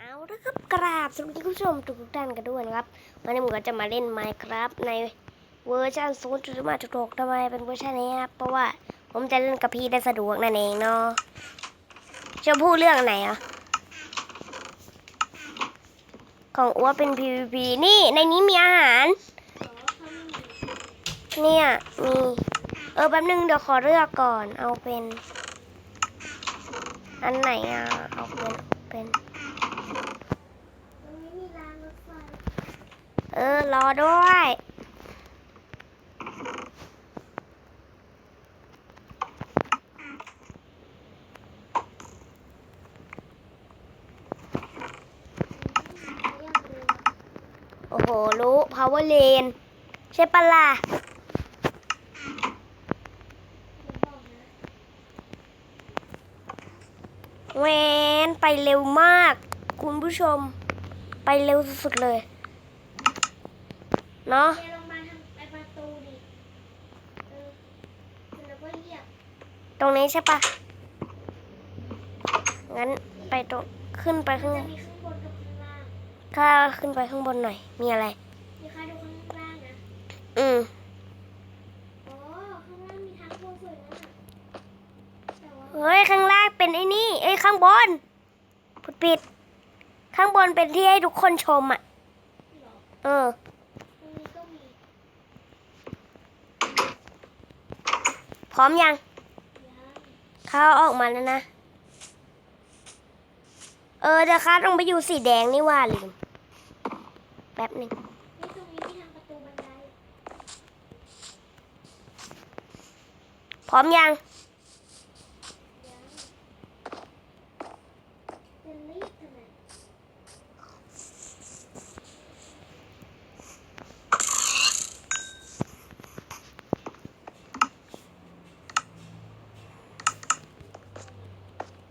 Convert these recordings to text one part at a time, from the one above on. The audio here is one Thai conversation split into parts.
เอาละครับกราบสวัสดีคุณผู้ชมทุกท่านกันด้วยนะครับวันนี้ผมก็จะมาเล่น Minecraft ในเวอร์ชัน0.5.6ทำไมเป็นเวอร์ชันนี้ครับเพราะว่าผมจะเล่นกับพี่ได้สะดวกนั่นเองเนาะจะพูดเรื่องไหนอะของอ้วเป็น PVP นี่ในนี้มีอาหาร เนี่ยมีเออแป๊บนึงเดี๋ยวขอเลือกก่อนเอาเป็น อันไหนอะเอาเป็นเป็น เออ รอด้วย โอ้โห รู้ power lane ใช่ปะล่ะแหวนไปเร็วมาก คุณผู้ชม ไปเร็วสุดๆเลย เนาะเดินลงมาทางไปประตูดิเออแล้วก็เหยียบตรงนี้ใช่ปะงั้นไปตรงขึ้นไปข้างจะมีข้างบนกับข้างล่างถ้าขึ้นไปข้างบนหน่อย มีอะไรมีใครดูข้างล่างนะอืมโอ้ข้างล่างมีทางโค้งสวยมากแต่ว่าเฮ้ย ข้างล่างเป็นไอ้นี่ เอ้ย ข้างบนพุดปิด ข้างบนเป็นที่ให้ทุกคนชมอะ เออตรงนี้ก็มีพร้อมยังยางข้าออกมาแล้วนะ เออเดี๋ยวข้าต้องไปอยู่สีแดงนี่ว่าลืม แป๊บหนึ่งพร้อมยัง ยางจะรีบทำไม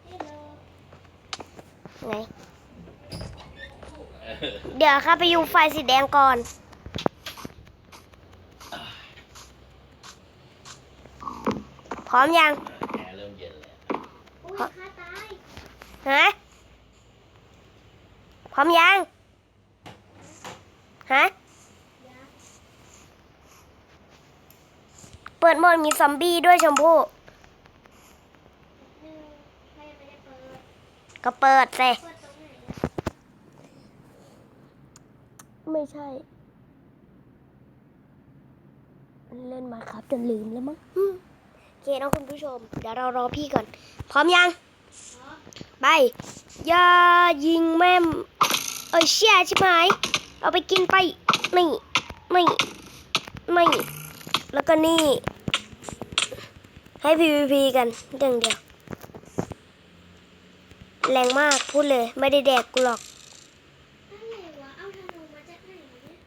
ฮัลโหล ไหน เดี๋ยวข้าไปอยู่ไฟสีแดงก่อน พร้อมยังแอร์เริ่มเย็นแล้วอุ้ยฮะฆ่าตายฮะพร้อมยัง ฮะยางเปิดโหมดมีซอมบี้ด้วยชมพู่หนึ่งใครยังไม่ได้เปิดก็เปิดเลย เปิดตรงไหนอะ ไม่ใช่ เล่นมาครับจนลืมแล้วมั้งโอเคนะคุณผู้ชม เดี๋ยวเรารอพี่ก่อน พร้อมยังไปอย่ายิงแม่มเอ้ยเชี่ยใช่ไหมเอาไปกินไปไม่ไม่ไม่แล้วก็นี่ ให้ PVP กันอย่างเดียว แรงมากพูดเลย ไม่ได้แดกกูหรอก อะไรวะ เอาธนูมาจากไหนวะเนี่ย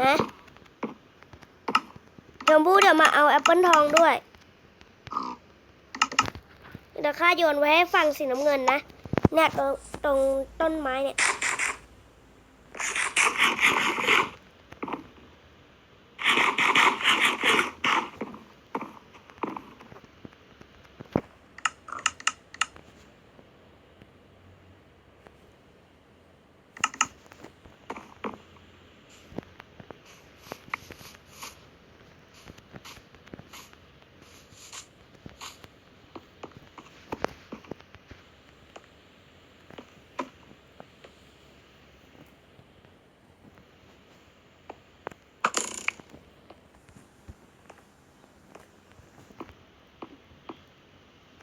ฮะชมพู่เดี๋ยวมาเอาแอปเปิลทองด้วยเดี๋ยวข้าโยนไว้ให้ฝั่งสีน้ำเงินนะเนี่ยตรงตรงต้นไม้เนี่ย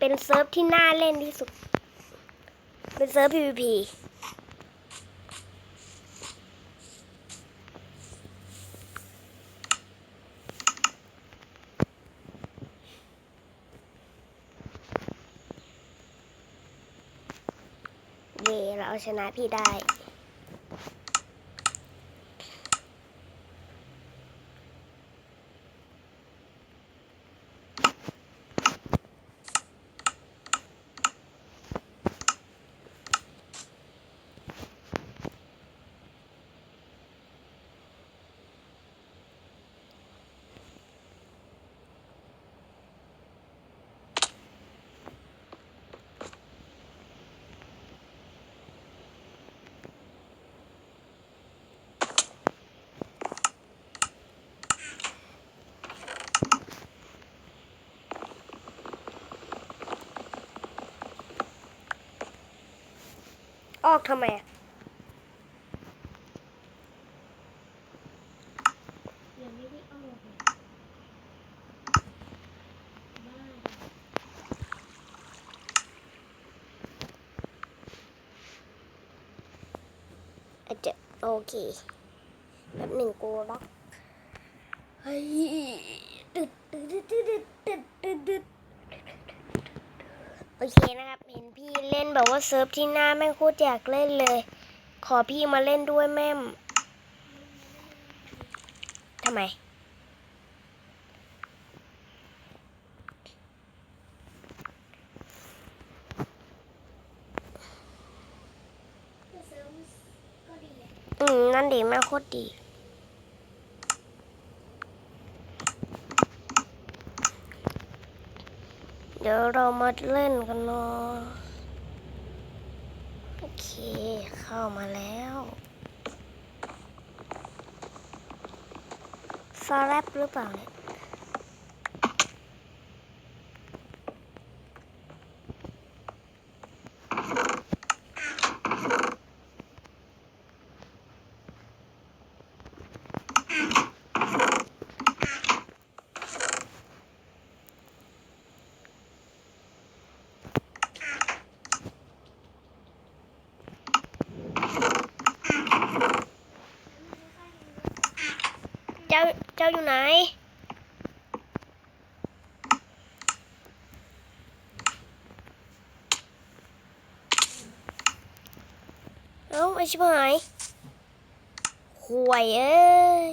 เป็นเซิร์ฟที่น่าเล่นที่สุด เป็นเซิร์ฟ PVP เย่เราเอาชนะพี่ได้ อกทำไมอาจจะโอเคแบบหนึ่งกูล็อกเฮ้ยตึ๊ดตึ๊ดตึ๊ดตึ๊ดตึ๊ดตึ๊ด โอเคนะครับ เห็นพี่เล่นแบบว่าเซิร์ฟที่หน้าแม่งโคตรอยากเล่นเลย ขอพี่มาเล่นด้วยแม่มทำไม อืม นั่นดีแม่โคตรดี เดี๋ยวเรามาเล่นกันเนาะโอเค เข้ามาแล้วฟาแรปหรือเปล่าเนี่ยาเจ้าอยู่ไหน เอ้าไอชิบหายห่วยเอ้ย